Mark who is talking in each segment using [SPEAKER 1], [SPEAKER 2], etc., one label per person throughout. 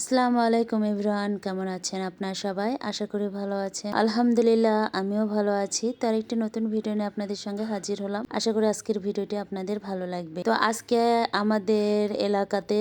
[SPEAKER 1] আসসালামু আলাইকুম ইব্রান কেমন আছেন আপনার সবাই? আশা করি ভালো আছেন। আলহামদুলিল্লাহ, আমিও ভালো আছি। তার একটি নতুন ভিডিও নিয়ে আপনাদের সঙ্গে হাজির হলাম। আশা করি আজকের ভিডিওটি আপনাদের ভালো লাগবে। তো আজকে আমাদের এলাকাতে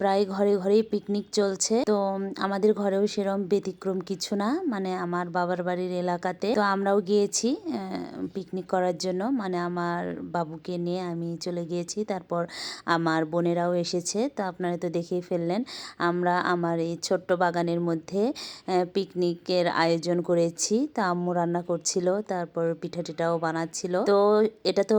[SPEAKER 1] প্রায় ঘরে ঘরেই পিকনিক চলছে। তো আমাদের ঘরেও সেরকম ব্যতিক্রম কিছু না। মানে আমার বাবার বাড়ির এলাকাতে। তো আমরাও গিয়েছি পিকনিক করার জন্য। মানে আমার বাবুকে নিয়ে আমি চলে গিয়েছি। তারপর আমার বোনেরাও এসেছে। তো আপনারা তো দেখেই ফেললেন। আমরা আমার এই ছোট্ট বাগানের মধ্যে পিকনিকের আয়োজন করেছি। তা আম্মু রান্না করছিল, তারপর পিঠা টিঠাও বানাচ্ছিল। তো এটা তো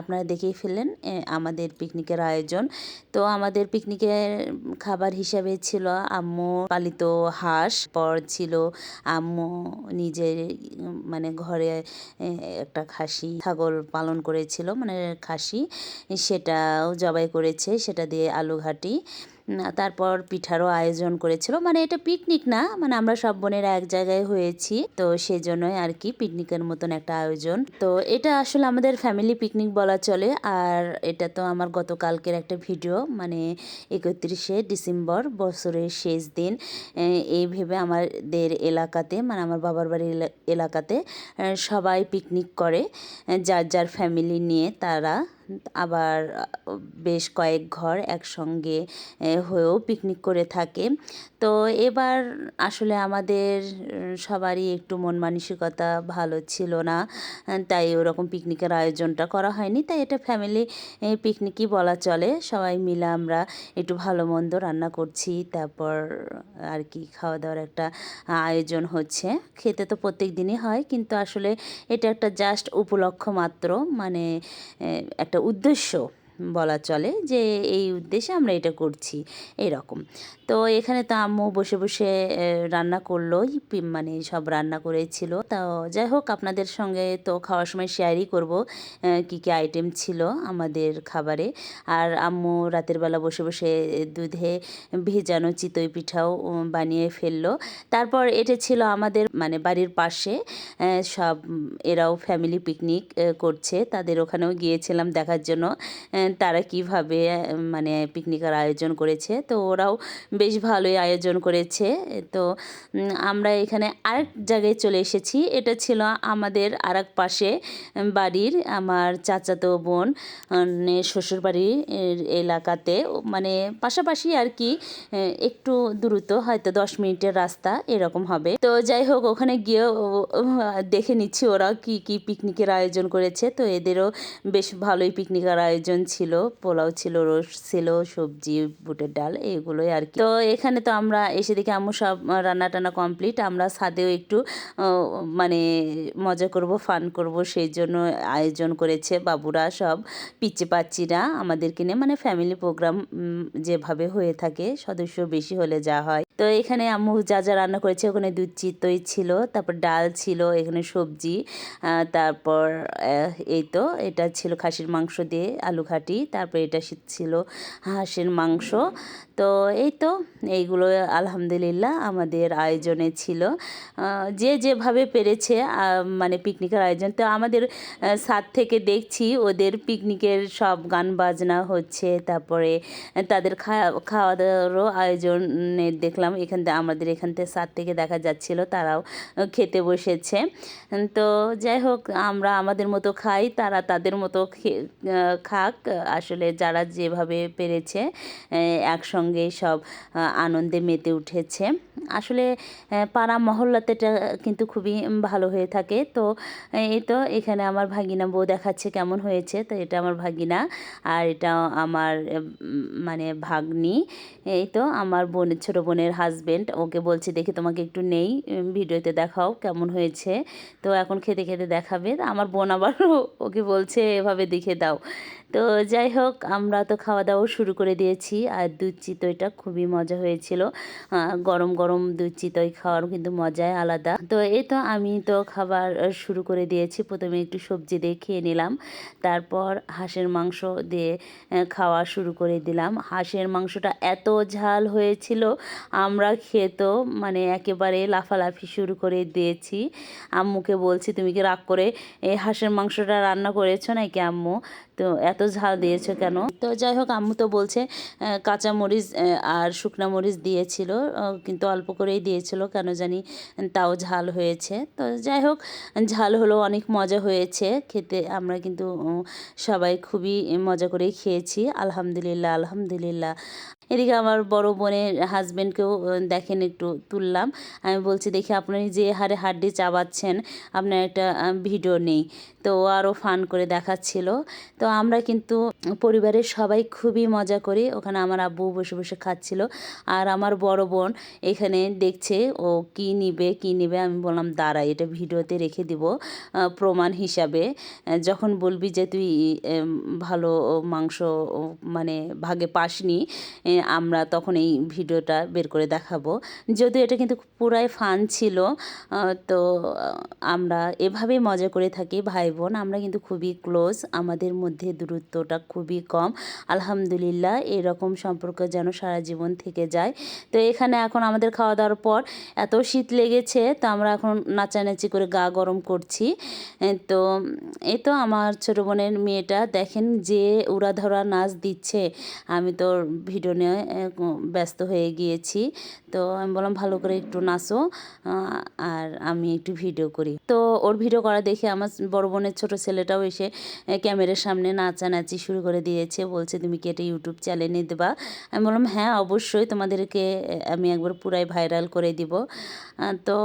[SPEAKER 1] আপনারা দেখেই ফেললেন আমাদের পিকনিকের আয়োজন। তো আমাদের পিকনিকের খাবার হিসাবে ছিল আম্মু পালিত হাঁস, পর ছিল আম্মু নিজের মানে ঘরে একটা খাসি, ছাগল পালন করেছিল মানে খাসি, সেটাও জবাই করেছে, সেটা দিয়ে আলু ঘাটি তারপর পিঠারও আয়োজন করেছিল। মানে এটা পিকনিক না মানে আমরা সব বোনেরা এক জায়গায় হয়েছি, তো সেই জন্যই আর কি পিকনিকের মতন একটা আয়োজন। তো এটা আসলে আমাদের ফ্যামিলি পিকনিক বলা চলে, আর এটা তো আমার গতকালকের একটা ভিডিও মানে একত্রিশে ডিসেম্বর, বছরের শেষ দিন। এই ভেবে আমাদের এলাকাতে মানে আমার বাবার বাড়ির এলা- এলাকাতে সবাই পিকনিক করে যার যার ফ্যামিলি নিয়ে তারা আবার বেশ কয়েক ঘর একসঙ্গে হয়েও পিকনিক করে থাকে। তো এবার আসলে আমাদের সবারই একটু মন মানসিকতা ভালো ছিল না তাই ওরকম পিকনিকের আয়োজনটা করা হয়নি। তাই এটা ফ্যামিলি পিকনিকই বলা চলে। সবাই মিলে আমরা একটু ভালো মন্দ রান্না করছি, তারপর আর কি খাওয়া দাওয়ার একটা আয়োজন হচ্ছে। খেতে তো প্রত্যেক দিনই হয়, কিন্তু আসলে এটা একটা জাস্ট উপলক্ষ মাত্র। মানে একটা উদ্দেশ্য বলা চলে যে এই উদ্দেশ্যে আমরা এটা করছি, এরকম। তো এখানে তো আম্মু বসে বসে রান্না করলোই মানে সব রান্না করেছিল। তো যাই হোক, আপনাদের সঙ্গে তো খাওয়ার সময় শেয়ারই করব কী কী আইটেম ছিল আমাদের খাবারে। আর আম্মু রাতের বেলা বসে বসে দুধে ভেজানো চিতই পিঠাও বানিয়ে ফেলল। তারপর এটা ছিল আমাদের মানে বাড়ির পাশে সব, এরাও ফ্যামিলি পিকনিক করছে। তাদের ওখানেও গিয়েছিলাম দেখার জন্য তারা কীভাবে মানে পিকনিকের আয়োজন করেছে, তো ওরাও বেশ ভালোই আয়োজন করেছে। তো আমরা এখানে আরেক জায়গায় চলে এসেছি, এটা ছিল আমাদের আরেক পাশে বাড়ির, আমার চাচাতো বোন শ্বশুর বাড়ির এলাকাতে মানে পাশাপাশি আর কি একটু দূরত্ব, হয়তো দশ মিনিটের রাস্তা, এরকম হবে। তো যাই হোক, ওখানে গিয়ে দেখে নিচ্ছি ওরা কি কি পিকনিকের আয়োজন করেছে, তো এদেরও বেশ ভালোই পিকনিকের আয়োজন ছিল পোলাও ছিল, রোস্ট ছিল, সবজি, বুটের ডাল, এগুলোই আর কি। তো এখানে তো আমরা এসে দেখি আম্মু সব রান্না টান্না কমপ্লিট, আমরা ছাদেও একটু মানে মজা করব, ফান করব, সেই জন্য আয়োজন করেছে বাবুরা সব পিচ্ছে পাচ্ছিরা আমাদেরকে নিয়ে মানে ফ্যামিলি প্রোগ্রাম যেভাবে হয়ে থাকে, সদস্য বেশি হলে যা হয়। তো এখানে আম্মু যা যা রান্না করেছে, ওখানে দুধ চিতই ছিল, তারপর ডাল ছিল, এখানে সবজি তারপর এই তো, এটা ছিল খাসির মাংস দিয়ে আলু ঘাটি, তারপর এটা ছিল হাঁসের মাংস। তো এই তো, এইগুলো আলহামদুলিল্লাহ আমাদের আয়োজনে ছিল। যে যেভাবে পেরেছে মানে পিকনিকের আয়োজন, তো আমাদের ছাদ থেকে দেখছি ওদের পিকনিকের সব গান বাজনা হচ্ছে, তারপরে তাদের খাওয়া খাওয়া দাওয়ারও আয়োজনে দেখলাম এখান থেকে আমাদের এখান থেকে ছাদ থেকে দেখা যাচ্ছিল, তারাও খেতে বসেছে। তো যাই হোক, আমরা আমাদের মতো খাই, তারা তাদের মতো খাক। আসলে যারা যেভাবে পেরেছে একসঙ্গে সব আনন্দে মেতে উঠেছে। আসলে পাড়া মহল্লাতে কিন্তু খুবই ভালো হয়ে থাকে। তো এই তো এখানে আমার ভাগিনা বউ দেখাচ্ছে কেমন হয়েছে। তো এটা আমার ভাগিনা আর এটা আমার মানে ভাগ্নি। এই তো আমার বোনের, ছোটো বোনের হাজবেন্ড ওকে বলছি, দেখি তোমাকে একটু নেই ভিডিওতে দেখাও কেমন হয়েছে। তো এখন খেতে খেতে দেখাবে। আমার বোন আবার ওকে বলছে, এভাবে দেখে দাও। তো যাই হোক, আমরা তো খাওয়া দাওয়াও শুরু করে দিয়েছি। আর দুধ চিতইটা খুবই মজা হয়েছিল। গরম গরম দুধ চিতই খাওয়ার কিন্তু মজাই আলাদা। তো এই তো আমি তো খাবার শুরু করে দিয়েছি। প্রথমে একটু সবজি দিয়ে খেয়ে নিলাম। তারপর হাঁসের মাংস দিয়ে খাওয়া শুরু করে দিলাম। হাঁসের মাংসটা এত ঝাল হয়েছিল আমরা খেয়ে তো মানে একেবারে লাফালাফি শুরু করে দিয়েছি। আম্মুকে বলছি, তুমি কি রাগ করে এই হাঁসের মাংসটা রান্না করেছ নাকি আম্মু? তো এত ঝাল দিয়েছ কেন? তো যাই হোক, আম্মু তো বলছে কাঁচা মরিচ আর শুকনা মরিচ দিয়েছিল কিন্তু অল্প করেই দিয়েছিল, কেন জানি তাও ঝাল হয়েছে। তো যাই হোক, ঝাল হলো, অনেক মজা হয়েছে। খেতে আমরা কিন্তু সবাই খুবই মজা করেই খেয়েছি। আলহামদুলিল্লাহ আলহামদুলিল্লাহ। এদিকে আমার বড় বোনের হাজব্যান্ডকেও দেখেন একটু তুললাম। আমি বলছি, দেখি আপনি যে হারে হাড্ডি চাবাচ্ছেন, আপনার একটা ভিডিও নেই। তো আরও ফান করে দেখাচ্ছিল। তো আমরা কিন্তু পরিবারের সবাই খুবই মজা করি। ওখানে আমার আব্বু বসে বসে খাচ্ছিল। আর আমার বড় বোন এখানে দেখছে ও কি নিবে কি নিবে। আমি বললাম, দাঁড়া, এটা ভিডিওতে রেখে দিব প্রমাণ হিসাবে। যখন বলবি যে, তুই ভালো মাংস মানে ভাগে পাসনি আমরা তখন এই ভিডিওটা বের করে দেখাবো। যদিও এটা কিন্তু পুরাই ফান ছিল তো আমরা এভাবেই মজা করে থাকি ভাই বোন আমরা কিন্তু খুবই ক্লোজ আমাদের মধ্যে দূরত্বটা খুবই কম। আলহামদুলিল্লাহ এরকম সম্পর্ক যেন সারা জীবন থেকে যায়। তো এখানে এখন আমাদের খাওয়া দাওয়ার পর এত শীত লেগেছে তো আমরা এখন নাচানাচি করে গা গরম করছি। তো এই তো আমার ছোটো বোনের মেয়েটা দেখেন যে উড়াধরা নাচ দিচ্ছে। আমি তো ভিডিও এ, ব্যস্ত হয়ে গিয়েছি। তো আমি বললাম, ভালো করে একটু নাচো আর আমি একটু ভিডিও করি। তো ওর ভিডিও করা দেখে আমার বড় বোনের ছোট ছেলেটাও এসে ক্যামেরার সামনে নাচানাচি শুরু করে দিয়েছে। বলছে, তুমি কি এটা ইউটিউব চ্যানেলে দেবা? আমি বললাম হ্যাঁ অবশ্যই। তোমাদেরকে আমি একবার পুরাই ভাইরাল করে দিব। তো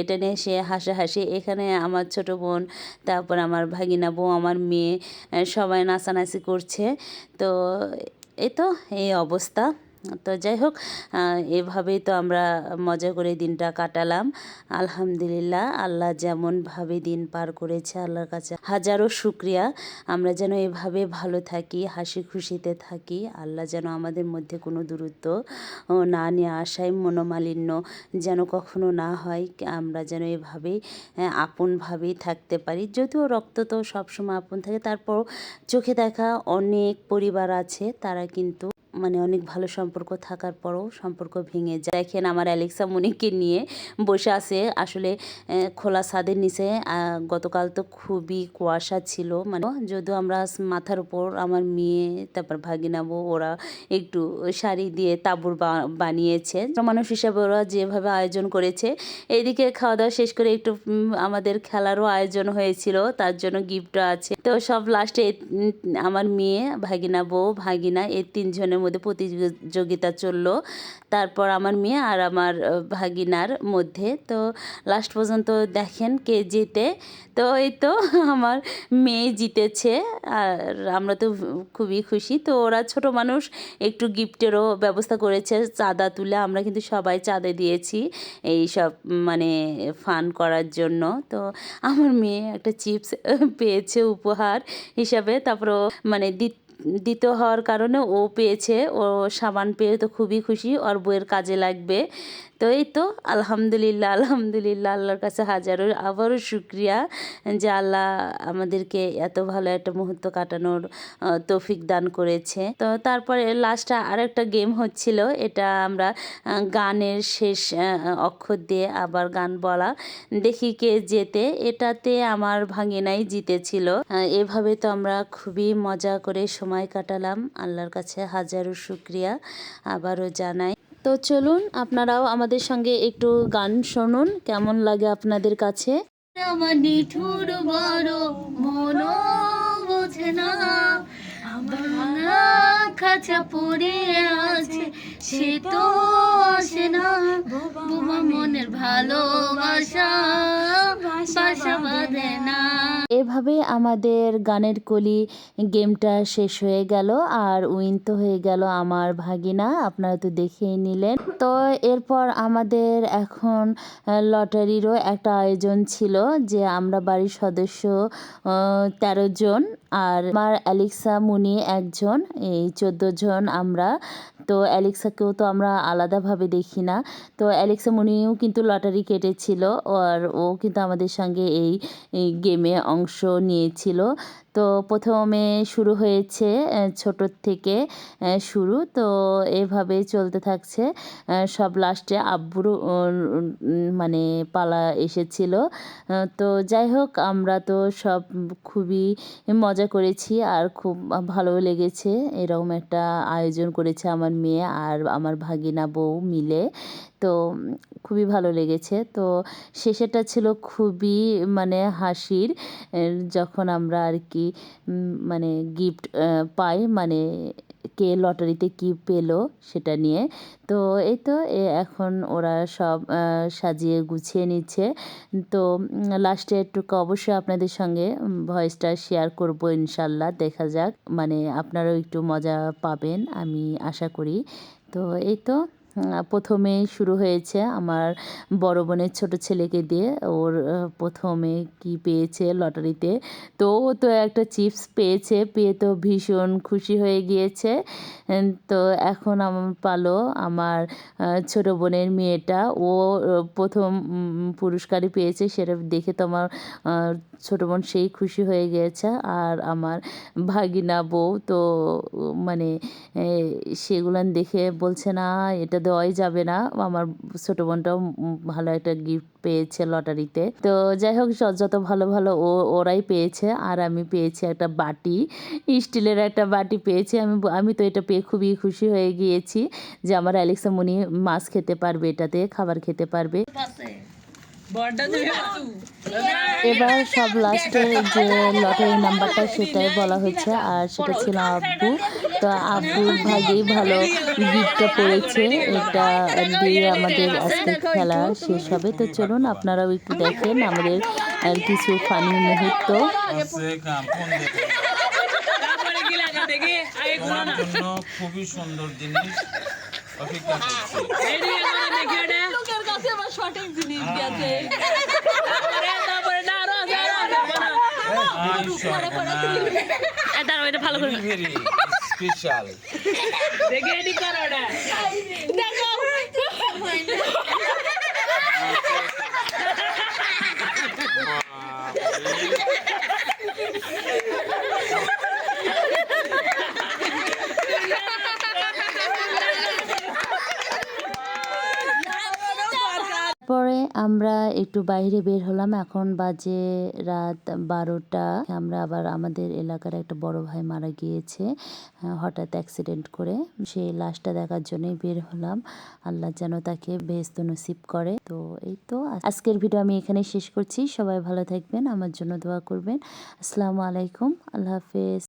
[SPEAKER 1] এটা নিয়ে সে হাসাহাসি। এখানে আমার ছোট বোন, তারপর আমার ভাগিনা বউ, আমার মেয়ে সবাই নাচানাচি করছে। তো এই তো এই অবস্থা তো যাই হোক এভাবেই তো আমরা মজা করে দিনটা কাটালাম। আলহামদুলিল্লাহ, আল্লাহ যেমনভাবে দিন পার করেছে আল্লাহর কাছে হাজারো শুক্রিয়া। আমরা যেন এভাবে ভালো থাকি, হাসি খুশিতে থাকি, আল্লাহ যেন আমাদের মধ্যে কোনো দূরত্ব না নিয়ে আসায় মনোমালিন্য যেন কখনো না হয়। আমরা যেন এভাবেই আপনভাবেই থাকতে পারি। যদিও রক্ত তো সবসময় আপন থাকে তারপর চোখে দেখা অনেক পরিবার আছে, তারা কিন্তু মানে অনেক ভালো সম্পর্ক থাকার পরও সম্পর্ক ভেঙে যায়। দেখেন আমার অ্যালেক্সা মনিকে নিয়ে বসে আছে। আসলে খোলা ছাদের নিচে গতকাল তো খুবই কুয়াশা ছিল। মানে যদিও আমরা মাথার উপর আমার মেয়ে, তারপর ভাগিনাবো ওরা একটু শাড়ি দিয়ে তাঁবুর বানিয়েছে। মানুষ হিসাবে ওরা যেভাবে আয়োজন করেছে, এইদিকে খাওয়া দাওয়া শেষ করে একটু আমাদের খেলারও আয়োজন হয়েছিল, তার জন্য গিফটও আছে। তো সব লাস্টে আমার মেয়ে, ভাগিনা ভাগিনা এই তিনজনের মধ্যে প্রতিযোগিতা চলল। তারপর আমার মেয়ে আর আমার ভাগিনার মধ্যে। তো লাস্ট পর্যন্ত দেখেন কে জিতে। তো এই তো আমার মেয়ে জিতেছে। আর আমরা তো খুবই খুশি। তো ওরা ছোট মানুষ, একটু গিফটেরও ব্যবস্থা করেছে। চাঁদা তুলে আমরা কিন্তু সবাই চাঁদে দিয়েছি এই সব মানে ফান করার জন্য। তো আমার মেয়ে একটা চিপস পেয়েছে উপহার হিসাবে। তারপর মানে দ্বিত- দ্বিতীয় হওয়ার কারণে ও পেয়েছে, ও সাবান পেয়ে তো খুবই খুশি, ওর বইয়ের কাজে লাগবে। তো এই তো, আলহামদুলিল্লাহ আলহামদুলিল্লাহ, আল্লাহর কাছে হাজারো, আবারও শুক্রিয়া যে আল্লাহ আমাদেরকে এত ভালো একটা মুহূর্ত কাটানোর তৌফিক দান করেছে। তো তারপরে লাস্টে আরেকটা গেম হচ্ছিল, এটা আমরা গানের শেষ অক্ষর দিয়ে আবার গান বলা, দেখি কে যেতে এটাতে আমার ভাঙিনাই জিতেছিল। এভাবে তো আমরা খুবই মজা করে সময় কাটালাম। আল্লাহর কাছে হাজারো শুক্রিয়া। আবারও জানাই। তো চলুন, আপনারাও আমাদের সঙ্গে একটু গান শুনুন, কেমন লাগে আপনাদের কাছে?
[SPEAKER 2] আমার নিঠুর বড় বোঝে না খাঁচা আছে, সে তো আসে না। মনের ভালোবাসা, বাসা না।
[SPEAKER 1] এভাবে আমাদের গানের কলি গেমটা শেষ হয়ে গেল আর উইন তো হয়ে গেল আমার ভাগিনা, আপনারা তো দেখেই নিলেন। তো এরপর আমাদের এখন লটারিরও একটা আয়োজন ছিল যে আমরা বাড়ির সদস্য তেরো জন আর আমার অ্যালেক্সা, মুনি একজন, এই চোদ্দ জন আমরা। তো অ্যালেক্সাকেও তো আমরা আলাদাভাবে দেখি না। তো অ্যালেক্সা, মুনিও কিন্তু লটারি কেটেছিল, আর ও কিন্তু আমাদের সঙ্গে এই গেমে অংশ নিয়েছিল। তো প্রথমে শুরু হয়েছে ছোটোর থেকে শুরু। তো এভাবে চলতে থাকছে। সব লাস্টে আব্বুর মানে পালা এসেছিল। তো যাই হোক, আমরা তো সব খুবই মজা করেছি আর খুব ভালো লেগেছে। এরকম একটা আয়োজন করেছে আমার মেয়ে আর আমার ভাগিনা বউ মিলে। তো খুবই ভালো লেগেছে। তো শেষেরটা ছিল খুবই মানে হাসির যখন আমরা আর কি মানে গিফট পাই মানে কে লটারিতে কি পেল সেটা নিয়ে। তো এই তো এখন ওরা সব সাজিয়ে গুছিয়ে নিচ্ছে। তো লাস্টে একটু অবশ্যই আপনাদের সঙ্গে ভয়েসটা শেয়ার করব ইনশাল্লাহ, দেখা যাক। মানে আপনারাও একটু মজা পাবেন, আমি আশা করি। তো এই তো প্রথমেই শুরু হয়েছে আমার বড় বোনের ছোট ছেলেকে দিয়ে। ওর প্রথমে কি পেয়েছে লটারিতে? তো ও তো একটা চিপস পেয়েছে, পেয়ে তো ভীষণ খুশি হয়ে গিয়েছে। তো এখন আমার পালো আমার ছোট বোনের মেয়েটা। ও প্রথম পুরস্কারই পেয়েছে, সেটা দেখে তো আমার ছোট বোন সেই খুশি হয়ে গিয়েছে। আর আমার ভাগিনা বউ তো মানে সেগুলান দেখে বলছে, না, এটা দেওয়াই যাবে না। আমার ছোট বোনটাও ভালো একটা গিফট পেয়েছে লটারিতে। তো যাই হোক যত ভালো ভালো ও, ওরাই পেয়েছে। আর আমি পেয়েছি একটা বাটি। স্টিলের একটা বাটি পেয়েছি। আমি আমি তো এটা পেয়ে খুবই খুশি হয়ে গিয়েছি যে আমার অ্যালেক্সা মুনি মাছ খেতে পারবে, এটাতে খাবার খেতে পারবে। এবার সব লাস্টে যে লটারি নাম্বারটা সেটাই বলা হয়েছে আর সেটা ছিল আব্বু। তো আব্বুর ভাগেই ভালো গিফটটা পড়েছে এটা দিয়ে আমাদের আজকের খেলা শেষ হবে। তো চলুন আপনারাও একটু দেখেন আমাদের আর কিছু ফানি মুহূর্ত।
[SPEAKER 3] খুবই সুন্দর জিনিস। অপেক্ষা করছে আই সর্বনাশ
[SPEAKER 2] ভালো করে
[SPEAKER 3] ভেরি স্পেশাল
[SPEAKER 1] পরে আমরা একটু বাইরে বের হলাম। এখন বাজে রাত বারোটা। আমরা আবার আমাদের এলাকার একটা বড় ভাই মারা গিয়েছে হঠাৎ অ্যাক্সিডেন্ট করে। সেই লাশটা দেখার জন্যই বের হলাম। আল্লাহ যেন তাকে বেহস্ত নসিব করে। তো এই তো, আজকের ভিডিও আমি এখানে শেষ করছি। সবাই ভালো থাকবেন, আমার জন্য দোয়া করবেন। আসসালামু আলাইকুম, আল্লাহ হাফেজ।